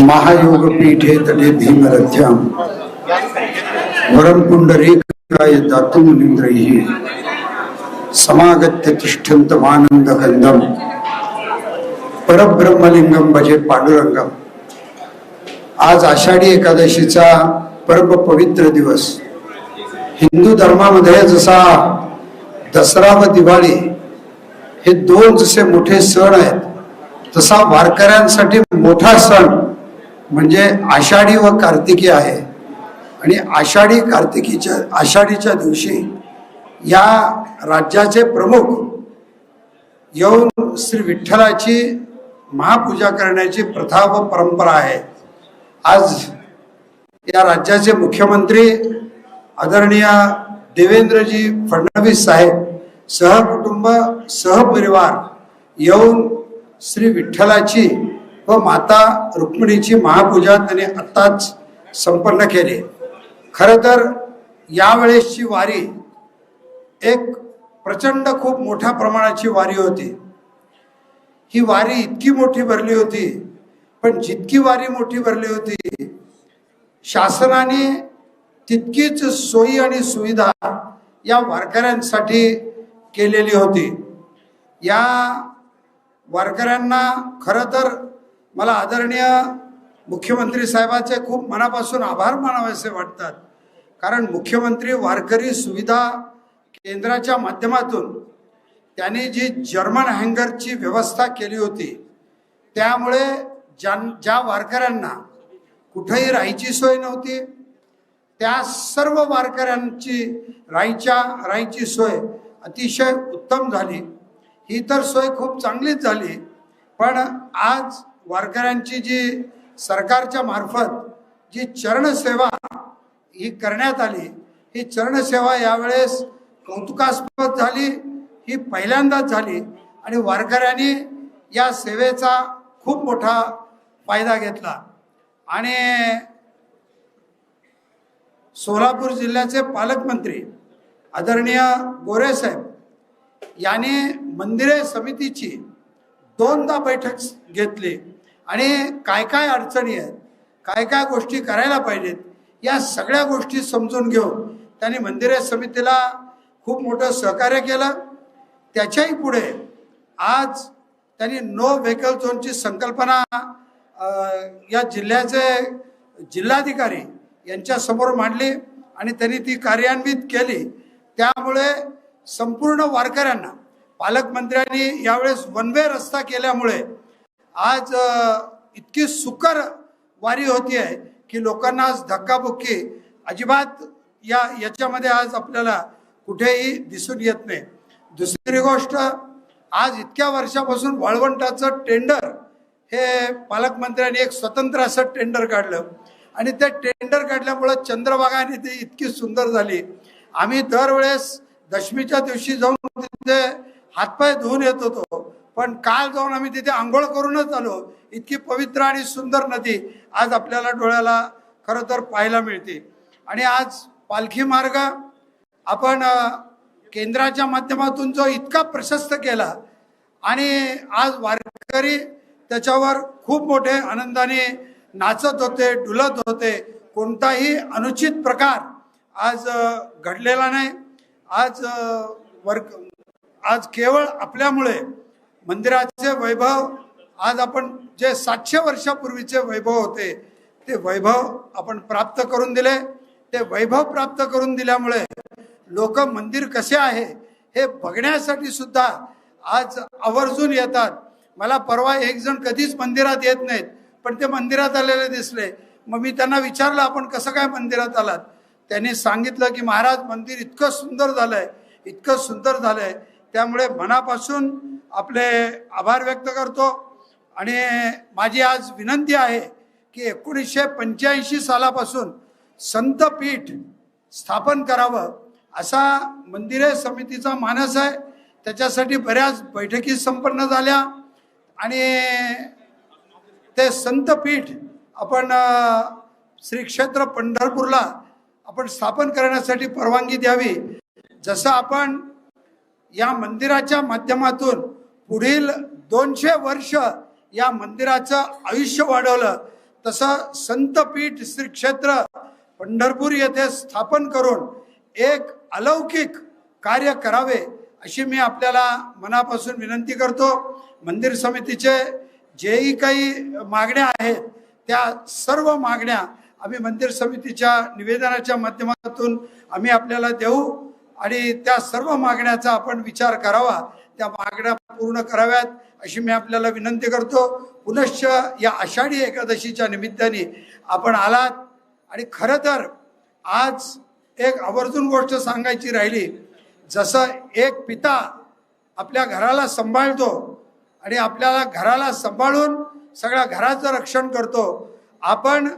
महायोगपीठे तटे भीमरथ्यां। वरं पुण्डरीकाय दातुमुनिन्द्रैः समागत्य तिष्ठन्तमानन्दकन्दं परब्रह्मलिंगम भजे पांडुरंगम। आज आषाढी एकादशीचा परम पवित्र दिवस। हिंदू धर्मामध्ये जसा दसरा व दिवाळी हे दोन जसे मोठे सण आहेत तसा वारकऱ्यांसाठी मोठा सण म्हणजे आषाढी व कार्तिकी आहे. आणि आषाढी कार्तिकीच्या आषाढीच्या दिवशी या राज्याचे प्रमुख येऊन श्री विठ्ठलाची महापूजा करण्याची प्रथा व परंपरा आहे. आज या राज्याचे मुख्यमंत्री आदरणीय देवेंद्रजी फडणवीस साहेब सहकुटुंब सहपरिवार येऊन श्री विठ्ठलाची व माता रुक्मिणीची महापूजा त्याने आत्ताच संपन्न केली. खरं तर यावेळेसची वारी एक प्रचंड खूप मोठ्या प्रमाणाची वारी होती. ही वारी इतकी मोठी भरली होती पण जितकी वारी मोठी भरली होती शासनाने तितकीच सोयी आणि सुविधा या वारकऱ्यांसाठी केलेली होती. या वारकऱ्यांना खरं तर मला आदरणीय मुख्यमंत्री साहेबाचे खूप मनापासून आभार मानावेसे वाटतात. कारण मुख्यमंत्री वारकरी सुविधा केंद्राच्या माध्यमातून त्यांनी जी जर्मन हँगरची व्यवस्था केली होती त्यामुळे ज्या ज्या वारकऱ्यांना कुठेही राहायची सोय नव्हती त्या सर्व वारकऱ्यांची राहायच्या राहायची सोय अतिशय उत्तम झाली. ही तर सोय खूप चांगलीच झाली पण आज वारकऱ्यांची जी सरकारच्या मार्फत जी चरणसेवा ही करण्यात आली ही चरणसेवा यावेळेस कौतुकास्पद झाली ही पहिल्यांदाच झाली आणि वारकऱ्यांनी या सेवेचा खूप मोठा फायदा घेतला. आणि सोलापूर जिल्ह्याचे पालकमंत्री आदरणीय गोरेसाहेब यांनी मंदिरे समितीची दोनदा बैठक घेतली. आणि काय काय अडचणी आहेत काय काय गोष्टी करायला पाहिजेत या सगळ्या गोष्टी समजून घेऊन त्यांनी मंदिरे समितीला खूप मोठं सहकार्य केलं. त्याच्याही पुढे आज त्यांनी नो व्हेकल झोनची संकल्पना या जिल्ह्याचे जिल्हाधिकारी यांच्यासमोर मांडली आणि त्यांनी ती कार्यान्वित केली. त्यामुळे संपूर्ण वारकऱ्यांना पालकमंत्र्यांनी यावेळेस वन वे रस्ता केल्यामुळे आज इतकी सुकर वारी होती आहे की लोकांना आज धक्काबुक्की अजिबात या याच्यामध्ये आज आपल्याला कुठेही दिसून येत नाही. दुसरी गोष्ट आज इतक्या वर्षापासून वाळवंटाचं टेंडर हे पालकमंत्र्यांनी एक स्वतंत्र असं टेंडर काढलं. आणि ते टेंडर काढल्यामुळं चंद्रभागा ती इतकी सुंदर झाली. आम्ही दरवेळेस दशमीच्या दिवशी जाऊन तिथे हातपाय धुवून येत होतो. पण काल जाऊन आम्ही तिथे आंघोळ करूनच आलो. इतकी पवित्र आणि सुंदर नदी आज आपल्याला डोळ्याला खरं तर पाहायला मिळते. आणि आज पालखी मार्ग आपण केंद्राच्या माध्यमातून जो इतका प्रशस्त केला आणि आज वारकरी त्याच्यावर खूप मोठे आनंदाने नाचत होते डुलत होते. कोणताही अनुचित प्रकार आज घडलेला नाही. आज वर्क आज केवळ आपल्यामुळे मंदिराचे वैभव आज आपण जे सातशे वर्षापूर्वीचे वैभव होते ते वैभव आपण प्राप्त करून दिले. ते वैभव प्राप्त करून दिल्यामुळे लोक मंदिर कसे आहे हे बघण्यासाठी सुद्धा आज आवर्जून येतात. मला परवा एक जण कधीच मंदिरात येत नाहीत पण ते मंदिरात आलेले दिसले. मग मी त्यांना विचारलं आपण कसं काय मंदिरात आलात? त्यांनी सांगितलं की महाराज मंदिर इतकं सुंदर झालंय इतकं सुंदर झालंय त्यामुळे मनापासून आपले आभार व्यक्त करतो. आणि माझी आज विनंती आहे की एकोणीसशे पंच्याऐंशी सालापासून संतपीठ स्थापन करावं असा मंदिरे समितीचा मानस आहे. त्याच्यासाठी बऱ्याच बैठकी संपन्न झाल्या. आणि ते संतपीठ आपण श्री क्षेत्र पंढरपूरला आपण स्थापन करण्यासाठी परवानगी द्यावी. जसं आपण या मंदिराच्या माध्यमातून पुढील दोनशे वर्ष या मंदिराचं आयुष्य वाढवलं. तसं संतपीठ श्री क्षेत्र पंढरपूर येथे स्थापन करून एक अलौकिक कार्य करावे अशी मी आपल्याला मनापासून विनंती करतो. मंदिर समितीचे जेही काही मागण्या आहेत त्या सर्व मागण्या आम्ही मंदिर समितीच्या निवेदनाच्या माध्यमातून आम्ही आपल्याला देऊ. आणि त्या सर्व मागण्याचा आपण विचार करावा. त्या मागण्या पूर्ण कराव्यात अशी मी आपल्याला विनंती करतो. पुनश्च या आषाढी एकादशीच्या निमित्ताने आपण आलात. आणि खरं तर आज एक आवर्जून गोष्ट सांगायची राहिली. जसं एक पिता आपल्या घराला सांभाळतो आणि आपल्याला घराला सांभाळून सगळ्या घराचं रक्षण करतो. आपण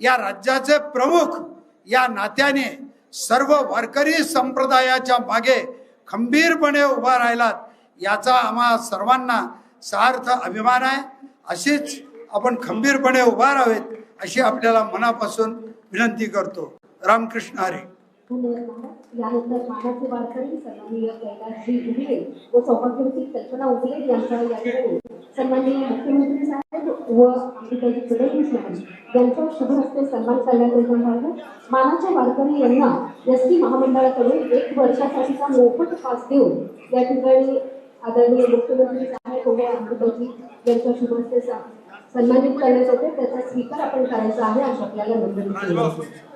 या राज्याचे प्रमुख या नात्याने सर्व वारकरी संप्रदायाच्या मागे खंबीरपणे उभा राहिलात याचा आम्हा सर्वांना सार्थ अभिमान आहे. अशीच आपण खंबीरपणे उभा राहावेत अशी आपल्याला मनापासून विनंती करतो. रामकृष्ण हरी. धन्यवाद महाराज यानंतर मानाचे वारकरी सन्माननीय कैलासजी उमले व सौभाग्यवती कल्पना उमले यांच्या या ठिकाणी सन्माननीय मुख्यमंत्री साहेब व अमृताजी फडणवीस साहेब यांच्या शुभ हस्ते सन्मान करण्यात येणार आहे मानाच्या वारकरी यांना एस टी महामंडळाकडून एक वर्षासाठीचा मोफत पास देऊन या ठिकाणी आदरणीय मुख्यमंत्री साहेब व अमृताजी यांच्या शुभ हस्ते सन्मानित करण्यात येते त्याचा स्वीकार आपण करायचा आहे असं आपल्याला नोंदणी केली आहे.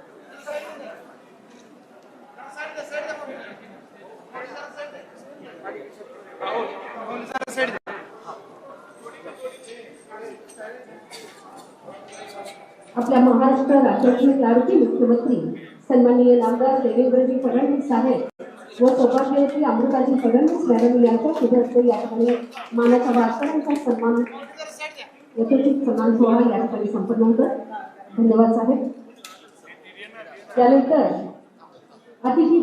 आपल्या महाराष्ट्र राज्याचे लाडके मुख्यमंत्री सन्माननीय नामदार देवेंद्रजी फडणवीस साहेब व सौभाग्यवती अमृताजी फडणवीस मॅडम यांच्या शुभ हस्ते या ठिकाणी मानाच्या वारकऱ्यांचा सन्मान यथोचित सन्मान सोहळा या ठिकाणी संपन्न होतो. धन्यवाद साहेब. त्यानंतर अतिथी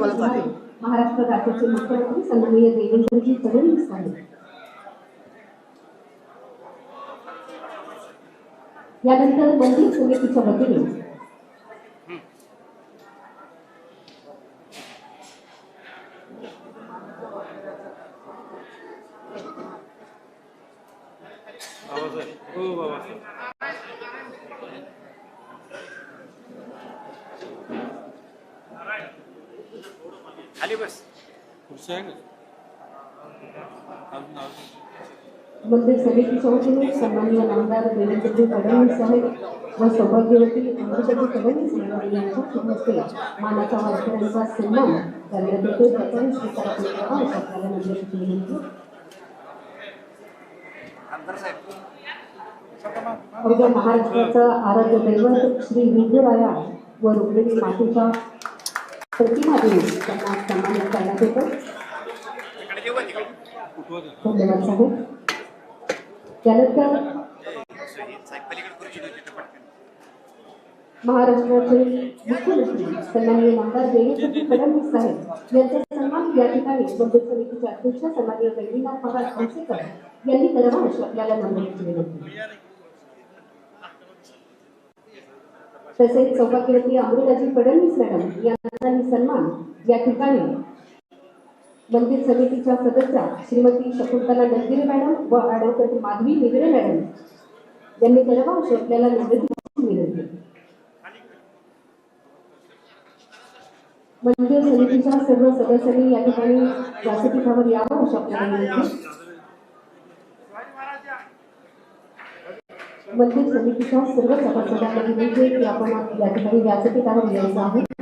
असणारे महाराष्ट्र राज्याचे मुख्यमंत्री सन्माननीय देवेंद्रजी फडणवीस साहेब. यानंतर मंदिर समितीच्या वतीने खाली बस. खुर्ची आहे का? मंदिर समितीच्या वतीने सन्माननीय नामदार देवेंद्रजी फडणवीस साहेब व सौभाग्यवती अमृताजी फडणवीस मॅडम यांच्या हस्ते मानाच्या वारकऱ्यांचा सन्मान करण्यात येतो. त्याचाही स्वीकार आपण करावा अशी आपल्याला नम्रतेची विनंती आमदार अवघ्या महाराष्ट्राचं आराध्य दैवत श्री विठुराया व रुक्मिणी मातेच्या प्रतिमा देऊन त्यांना सन्मानित करण्यात येतं. धन्यवाद साहेब. त्यानंतर महाराष्ट्राचे मुख्यमंत्री सन्माननीय आमदार देवेंद्र फडणवीस साहेब यांचा सन्मान या ठिकाणी मंदिर समितीचे अध्यक्ष सन्माननीय गैरीनाथ महाराज हंसेकर यांनी करावा अशी आपल्याला नम्रतेची विनंती. तसेच सौभाग्यवती अमृताजी फडणवीस मॅडम यांचा सन्मान या ठिकाणी मंदिर समितीच्या सदस्या श्रीमती शकुंतला नंदिरे मॅडम व ॲडव्होकेट माधवी निगरे मॅडम यांनी करावा अशी आपल्याला नम्रतेची विनंती मंदिर समितीच्या सर्व सदस्यांनी या ठिकाणी व्यासपीठावर यावं अशी आपल्याला विनंती मंदिर समितीच्या सर्व सभासदांना विनंती आहे की आपण या ठिकाणी व्यासपीठावर यायचं आहे.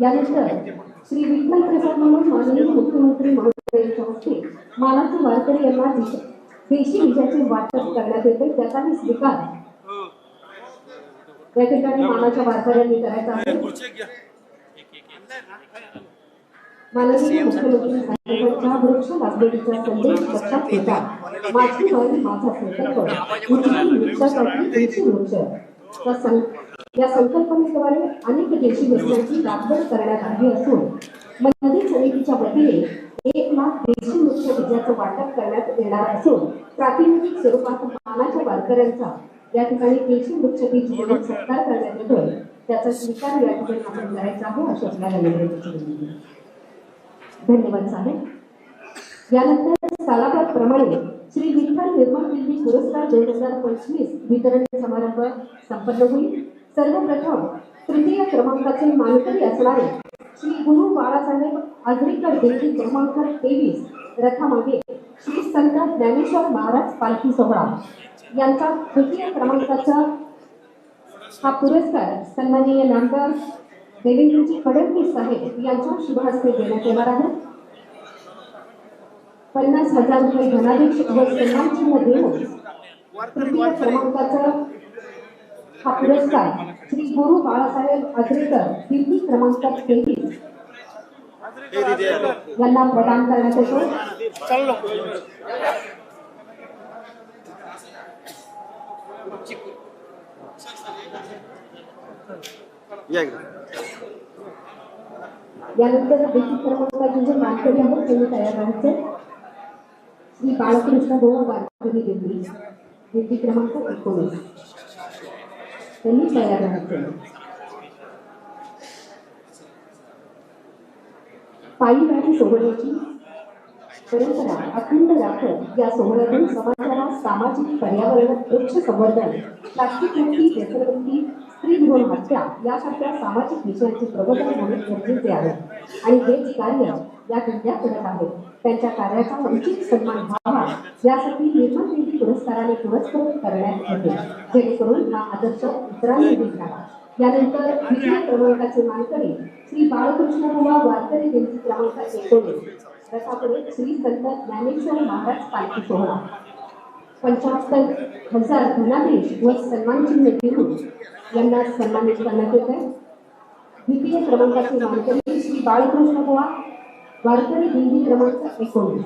यानंतर श्री विठ्ठल प्रसाद म्हणून माननीय मुख्यमंत्री महोदय यांच्या हस्ते मानाचे वारकरी यांना दिश- विजयाचे वाटप करण्यात येते. त्याचाही स्वीकार या ठिकाणी मानाच्या वारकऱ्यांनी करायचा आहे. माननीय मुख्यमंत्री साहेबांच्या वृक्ष लागवडीचा संदेश लक्षात घेता माझी माझा संकल्प. पृथ्वी वृक्षासाठी देशी वृक्ष या संकल्पनेद्वारे अनेक देशी वृक्षांची लागवड करण्यात आली असून मंदिर समितीच्या वतीने एक लाख देशी वृक्ष बीजाचं वाटप करण्यात येणार असून प्रातिनिधिक स्वरूपात मानाच्या वारकऱ्यांचा या ठिकाणी देशी वृक्ष बीज म्हणून सत्कार करण्यात येतोय त्याचा स्वीकार या ठिकाणी आपण करायचा आहे अशी आपल्याला विनंती धन्यवाद साहेब. यानंतर सालाबादप्रमाणे श्री विठ्ठल निर्माण दिल्ली पुरस्कार दोन हजार पंचवीस वितरण समारंभ संपन्न होईल. सर्वप्रथम तृतीय क्रमांकाचे मानकरी असणारे श्री गुरु बाळासाहेब आजरीकर दिल्ली क्रमांक तेवीस रथामागे श्री संत ज्ञानेश्वर महाराज पालखी सोहळा. यांचा तृतीय क्रमांकाचा हा पुरस्कार सन्माननीय नामदार देवेंद्रजी फडणवीस साहेब यांच्या शुभ हस्ते देण्यात येणार आहे. पन्नास हजार रुपये धनादेश व सन्मानचिन्ह देऊन तृतीय क्रमांकाचा हा पुरस्कार श्री गुरु बाळासाहेब आजरेकर दिल्ली क्रमांक तेवीस. यांना प्रदान करण्यात येतो यानंतर दिल्ली क्रमांकाचे जे मानकरी आहेत त्यांनी तयार राहायचे. श्री बाळकृष्ण भाऊ वारकरी दिल्ली. दिल्ली क्रमांक एकोणीस. त्यांनी तयार राहायचे पायी गाडी सोहळ्याची परंपरा अखंड राखत या सोहळ्यातून समाजाला सामाजिक पर्यावरण वृक्ष संवर्धन प्लास्टिक मुक्ती व्यसनमुक्ती स्त्री भ्रूण हत्या यासारख्या सामाजिक विषयांचे प्रबोधन होणे गरजेचे आहे. आणि हेच कार्य या दिंड्या करत आहेत. त्यांच्या कार्याचा उचित सन्मान व्हावा यासाठी निर्माण पुरस्काराने पुरस्कृत करण्यात येते जेणेकरून हा आदर्श इतरांनी दिसावा. यानंतर द्वितीय क्रमांकाचे मानकरी श्री बाळकृष्ण बुवा वारकरी दिंडी क्रमांक एकोणीस. तथापुढे श्री संत ज्ञानेश्वर महाराज पालखी सोहळा. पंच्याहत्तर हजार धनादेश व सन्मानचिन्ह देऊन यांना सन्मानित करण्यात येत आहे. द्वितीय क्रमांकाचे मानकरी श्री बाळकृष्ण बुवा वारकरी दिंडी क्रमांक एकोणीस.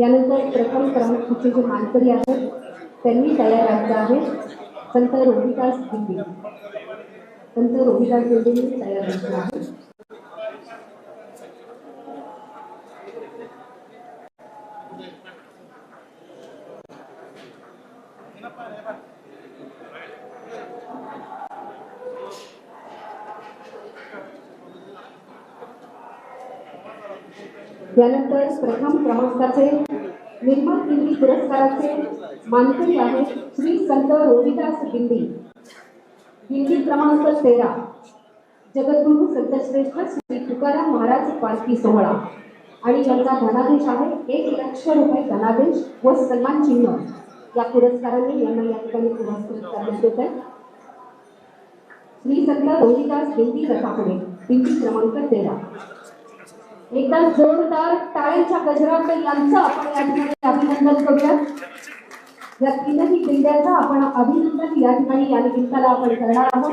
यानंतर प्रथम क्रमांकाचे जे मानकरी आहेत त्यांनी तयार राहायचं आहे संत रोहिदास दिंडी संत रोहिदास दिंडीने तयार राहायचं आहे. यानंतर प्रथम क्रमांकाचे निर्मल दिंडी पुरस्काराचे मानकरी आहेत श्री संत रोहिदास दिंडी दिंडी क्रमांक तेरा. जगद्गुरु संतश्रेष्ठ श्री तुकाराम महाराज पालखी सोहळा. आणि यांचा धनादेश आहे एक लक्ष रुपये धनादेश व सन्मान चिन्ह. या पुरस्काराने यांना या ठिकाणी पुरस्कृत करण्यात येत आहे. श्री संत रोहिदास हिंदी रथापुढे हिंदी क्रमांक तेरा. एकदा जोरदार टाळ्यांच्या गजरात यांचं आपण या ठिकाणी अभिनंदन करूया. या तीनही किल्ल्याचं आपण अभिनंदन या ठिकाणी या निमित्ताला आपण करणार आहोत.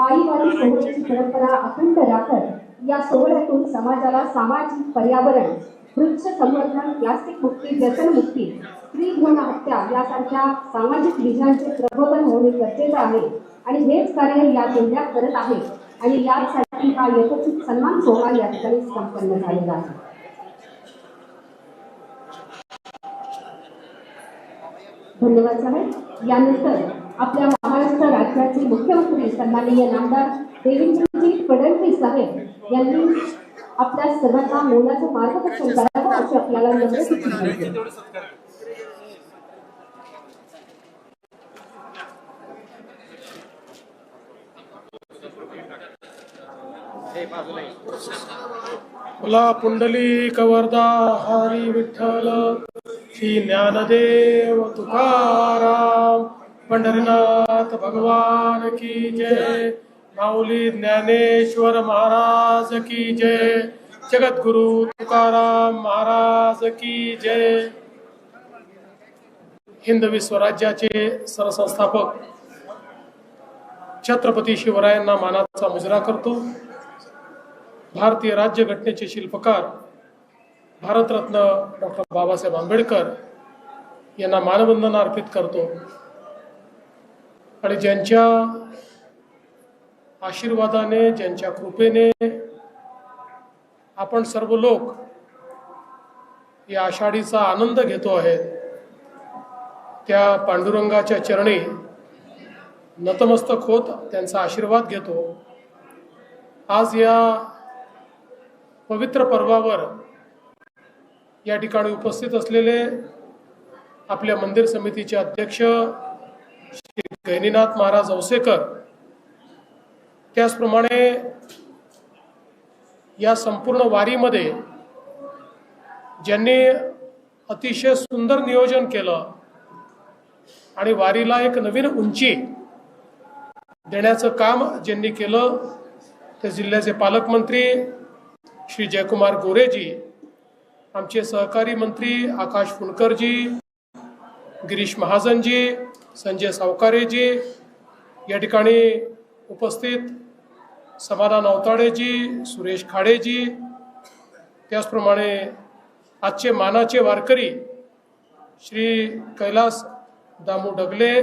आईवाडी सोहळ्याची परंपरा अखंड राखत या सोहळ्यातून समाजाला सामाजिक पर्यावरण वृक्ष संवर्धन प्लास्टिक मुक्ती व्यसन मुक्ती स्त्री भ्रूण हत्या यासारख्या सामाजिक विषयांचे प्रबोधन होणे गरजेचं आहे. आणि हेच कार्य या दिंड्या करत आहे. आणि यासाठी हा यथोचित सन्मान सोहळा या ठिकाणी संपन्न झालेला आहे. धन्यवाद साहेब. यानंतर आपल्या महाराष्ट्र राज्याचे मुख्यमंत्री सन्माननीय नामदार देवेंद्रजी फडणवीस साहेब यांनी आपल्या सर्वांना मोलाचं मार्गदर्शन करावं अशी आपल्याला नम्र सूचना मला पुंडली कवरदा हरी विठ्ठल श्री ज्ञानदेव तुकाराम पंढरीनाथ भगवान की जय माऊली ज्ञानेश्वर महाराज की जय जगद्गुरु तुकाराम महाराज की जय. हिंद विश्वराज्याचे सरसंस्थापक छत्रपती शिवरायांना मानाचा मुजरा करतो. भारतीय राज्यघटनेचे शिल्पकार भारतरत्न डॉक्टर बाबासाहेब आंबेडकर यांना मानवंदना अर्पित करतो. आणि ज्यांच्या आशीर्वादाने ज्यांच्या कृपेने आपण सर्व लोक या आषाढीचा आनंद घेतो आहे त्या पांडुरंगाच्या चरणी नतमस्तक होत त्यांचा आशीर्वाद घेतो. आज या पवित्र पर्वावर या ठिकाणी उपस्थित असलेले आपल्या मंदिर समितीचे अध्यक्ष श्री गैनीनाथ महाराज औसेकर त्याचप्रमाणे या संपूर्ण वारीमध्ये ज्यांनी अतिशय सुंदर नियोजन केलं आणि वारीला एक नवीन उंची देण्याचं काम ज्यांनी केलं ते जिल्ह्याचे पालकमंत्री श्री जयकुमार गोरेजी आमचे सहकारी मंत्री आकाश फुलकरजी गिरीश महाजनजी संजय सावकारेजी या ठिकाणी उपस्थित समाधान अवताडेजी सुरेश खाडेजी त्याचप्रमाणे आजचे मानाचे वारकरी श्री कैलास दामू डगले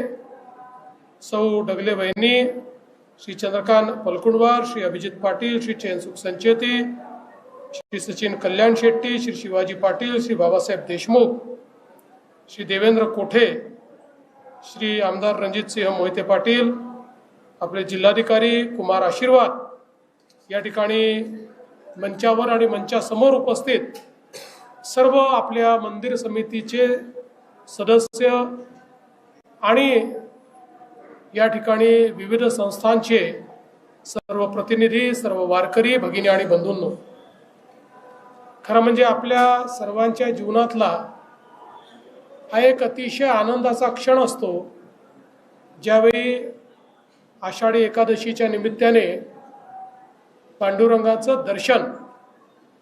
सौ डगले वहिनी श्री चंद्रकांत पलकुंडवार श्री अभिजित पाटील श्री चैनसुख संचेती श्री सचिन कल्याण शेट्टी श्री शिवाजी पाटील श्री बाबासाहेब देशमुख श्री देवेंद्र कोठे श्री आमदार रणजितसिंह मोहिते पाटील आपले जिल्हाधिकारी कुमार आशीर्वाद या ठिकाणी मंचावर आणि मंचासमोर उपस्थित सर्व आपल्या मंदिर समितीचे सदस्य आणि या ठिकाणी विविध संस्थांचे सर्व प्रतिनिधी सर्व वारकरी भगिनी आणि बंधूंनो खरं म्हणजे आपल्या सर्वांच्या जीवनातला हा एक अतिशय आनंदाचा क्षण असतो. ज्यावेळी आषाढी एकादशीच्या निमित्ताने पांडुरंगाचं दर्शन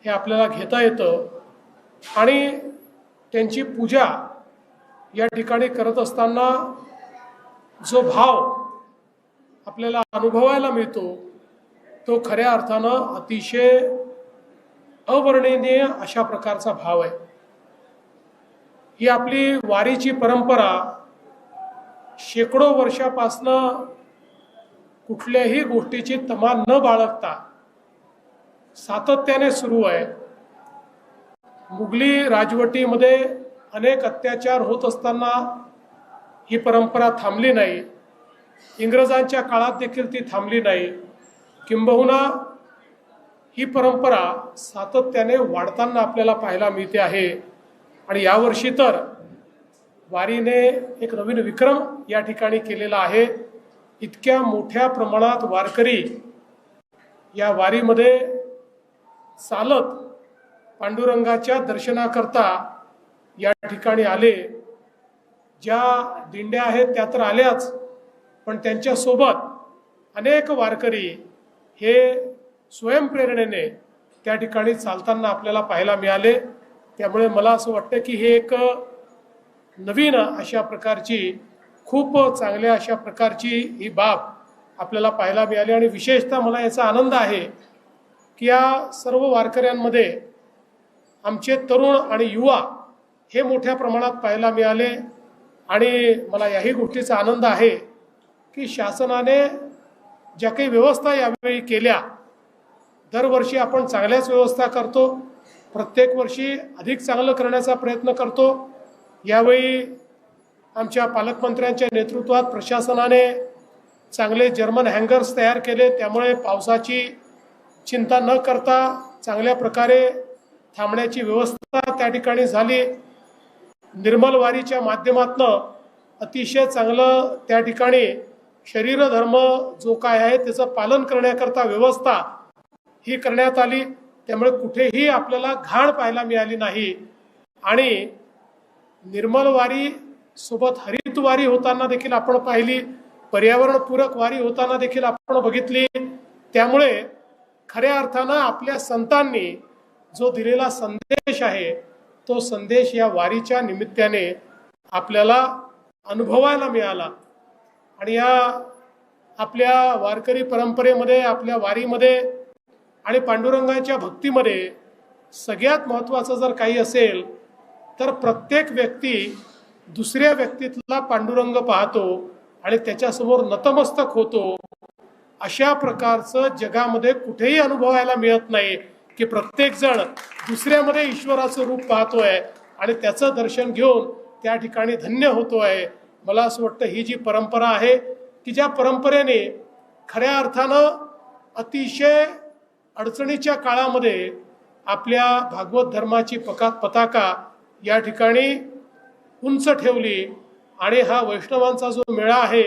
हे आपल्याला घेता येतं आणि त्यांची पूजा या ठिकाणी करत असताना जो भाव आपल्याला अनुभवायला मिळतो तो खऱ्या अर्थानं अतिशय अवर्णनीय अशा प्रकारचा भाव आहे. ही आपली वारीची परंपरा शेकडो वर्षापासनं कुठल्याही गोष्टीची तमा न बाळगता सातत्याने सुरू आहे. मुघली राजवटीमध्ये अनेक अत्याचार होत असताना ही परंपरा थांबली नाही. इंग्रजांच्या काळात देखील ती थांबली नाही. किंबहुना ही परंपरा सातत्याने वाढताना आपल्याला पाहायला मिळते आहे. आणि यावर्षी तर वारीने एक नवीन विक्रम या ठिकाणी केलेला आहे. इतक्या मोठ्या प्रमाणात वारकरी या वारीमध्ये चालत पांडुरंगाच्या दर्शनाकरता या ठिकाणी आले. ज्या दिंड्या आहेत त्या तर आल्याच पण त्यांच्यासोबत अनेक वारकरी हे स्वयंप्रेरणेने त्या ठिकाणी चालताना आपल्याला पाहायला मिळाले. त्यामुळे मला असं वाटतं की हे एक नवीन अशा प्रकारची खूप चांगल्या अशा प्रकारची ही बाब आपल्याला पाहायला मिळाली. आणि विशेषतः मला याचा आनंद आहे की या सर्व वारकऱ्यांमध्ये आमचे तरुण आणि युवा हे मोठ्या प्रमाणात पाहायला मिळाले. आणि मला याही गोष्टीचा आनंद आहे की शासनाने ज्या काही व्यवस्था यावेळी केल्या दरवर्षी आपण चांगल्याच व्यवस्था करतो प्रत्येक वर्षी अधिक चांगलं करण्याचा प्रयत्न करतो. यावेळी आमच्या पालकमंत्र्यांच्या नेतृत्वात प्रशासनाने चांगले जर्मन हँगर्स तयार केले. त्यामुळे पावसाची चिंता न करता चांगल्या प्रकारे थांबण्याची व्यवस्था त्या ठिकाणी झाली. निर्मल वारीच्या माध्यमातनं अतिशय चांगलं त्या ठिकाणी शरीरधर्म जो काय आहे त्याचं पालन करण्याकरता व्यवस्था ही करण्यात आली. त्यामुळे कुठेही आपल्याला घाण पाहायला मिळाली नाही. आणि निर्मल वारी सोबत हरित वारी होताना देखील आपण पाहिली. पर्यावरणपूरक वारी होताना देखील आपण बघितली. त्यामुळे खऱ्या अर्थानं आपल्या संतांनी जो दिलेला संदेश आहे तो संदेश या वारीच्या निमित्ताने आपल्याला अनुभवायला मिळाला. आणि या आपल्या वारकरी परंपरेमध्ये आपल्या वारीमध्ये आणि पांडुरंगाच्या भक्तीमध्ये सगळ्यात महत्त्वाचं जर काही असेल तर प्रत्येक व्यक्ती दुसऱ्या व्यक्तीतला पांडुरंग पाहतो आणि त्याच्यासमोर नतमस्तक होतो. अशा प्रकारचं जगामध्ये कुठेही अनुभवायला मिळत नाही की प्रत्येक जण दुसऱ्यामध्ये ईश्वराचं रूप पाहतोय आणि त्याचं दर्शन घेऊन त्या ठिकाणी धन्य होतो आहे मला असं वाटतं ही जी परंपरा आहे की ज्या परंपरेने खऱ्या अर्थानं अतिशय अडचणीच्या काळामध्ये आपल्या भागवत धर्माची पका पताका या ठिकाणी उंच ठेवली आणि हा वैष्णवांचा जो मेळा आहे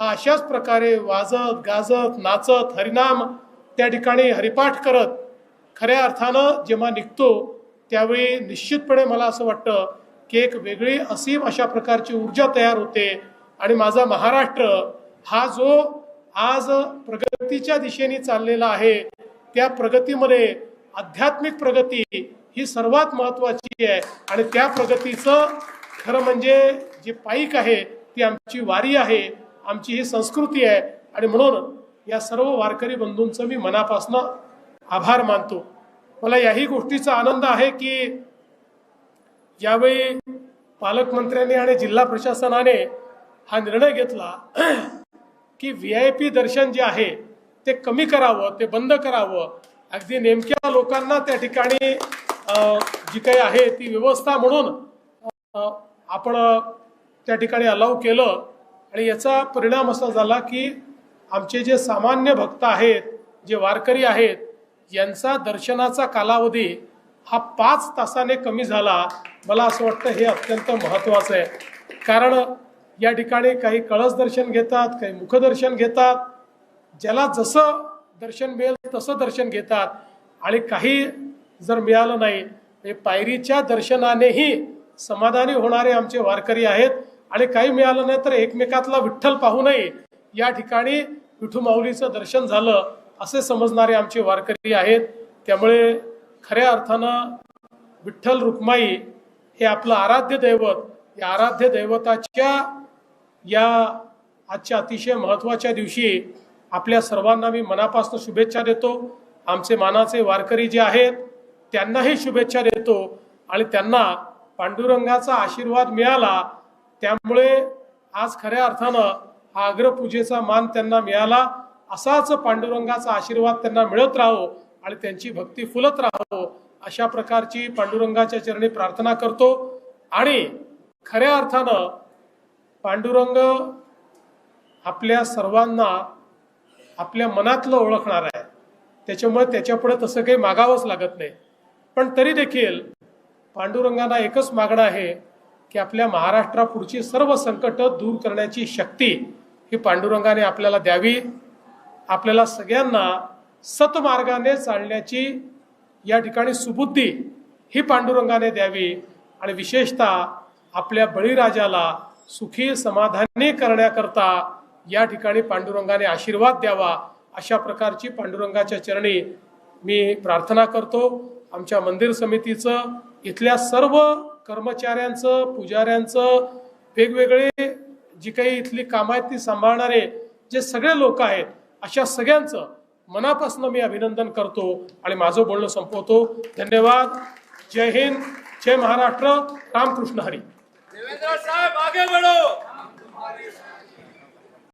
हा अशाच प्रकारे वाजत गाजत नाचत हरिनाम त्या ठिकाणी हरिपाठ करत खऱ्या अर्थानं जेव्हा निघतो त्यावेळी निश्चितपणे मला असं वाटतं की एक वेगळी असीम अशा प्रकारची ऊर्जा तयार होते आणि माझा महाराष्ट्र हा जो आज प्रगतीच्या दिशेने चाललेला आहे त्या प्रगतीमध्ये आध्यात्मिक प्रगती ही सर्वात महत्वाची आहे. आणि त्या प्रगतीचं खरं म्हणजे जे पाईक आहे ती आमची वारी आहे आमची ही संस्कृती आहे. आणि म्हणून या सर्व वारकरी बंधूंचं मी मनापासून आभार मानतो. मला याही गोष्टीचा आनंद आहे की यावेळी पालकमंत्र्यांनी आणि जिल्हा प्रशासनाने हा निर्णय घेतला की व्ही आय पी दर्शन जे आहे ते कमी करावं ते बंद करावं. अगदी नेमक्या लोकांना त्या ठिकाणी जी काही आहे ती व्यवस्था म्हणून आपण त्या ठिकाणी अलाव केलं. आणि याचा परिणाम असा झाला की आमचे जे सामान्य भक्त आहेत जे वारकरी आहेत यांचा दर्शनाचा कालावधी हा पाच तासाने कमी झाला. मला असं वाटतं हे अत्यंत महत्त्वाचं आहे. कारण या ठिकाणी काही कळस दर्शन घेतात काही मुखदर्शन घेतात ज्याला जसं दर्शन मिळेल तसं दर्शन घेतात. आणि काही जर मिळालं नाही पायरीच्या दर्शनानेही समाधानी होणारे आमचे वारकरी आहेत. आणि काही मिळालं नाही तर एकमेकातला विठ्ठल पाहूनही या ठिकाणी विठू माऊलीचं दर्शन झालं असे समजणारे आमचे वारकरी आहेत. त्यामुळे खऱ्या अर्थानं विठ्ठल रुक्माई हे आपलं आराध्य दैवत या आराध्य दैवताच्या या आजच्या अतिशय महत्त्वाच्या दिवशी आपल्या सर्वांना मी मनापासून शुभेच्छा देतो. आमचे मानाचे वारकरी जे आहेत त्यांनाही शुभेच्छा देतो आणि त्यांना पांडुरंगाचा आशीर्वाद मिळाला त्यामुळे आज खऱ्या अर्थानं हा अग्रपूजेचा मान त्यांना मिळाला. असाच पांडुरंगाचा आशीर्वाद त्यांना मिळत राहो आणि त्यांची भक्ती फुलत राहो अशा प्रकारची पांडुरंगाच्या चरणी प्रार्थना करतो. आणि खऱ्या अर्थानं पांडुरंग आपल्या सर्वांना आपल्या मनातलं ओळखणार आहे. त्याच्यामुळे त्याच्यापुढे तसं काही मागावंच लागत नाही. पण तरी देखील पांडुरंगांना एकच मागणं आहे की आपल्या महाराष्ट्रापुढची सर्व संकटं दूर करण्याची शक्ती ही पांडुरंगाने आपल्याला द्यावी. आपल्याला सगळ्यांना सतमार्गाने चालण्याची या ठिकाणी सुबुद्धी ही पांडुरंगाने द्यावी आणि विशेषतः आपल्या बळीराजाला सुखी समाधानी करण्याकरता या ठिकाणी पांडुरंगाने आशीर्वाद द्यावा अशा प्रकारची पांडुरंगाच्या चरणी मी प्रार्थना करतो. आमच्या मंदिर समितीचं इथल्या सर्व कर्मचाऱ्यांचं पुजाऱ्यांचं वेगवेगळे जी काही इथली कामं आहेत ती सांभाळणारे जे सगळे लोक आहेत अशा सगळ्यांचं मनापासून मी अभिनंदन करतो आणि माझं बोलणं संपवतो. धन्यवाद. जय हिंद. जय महाराष्ट्र. रामकृष्ण हरी. देवेंद्र साहेब आगे बढ़ो.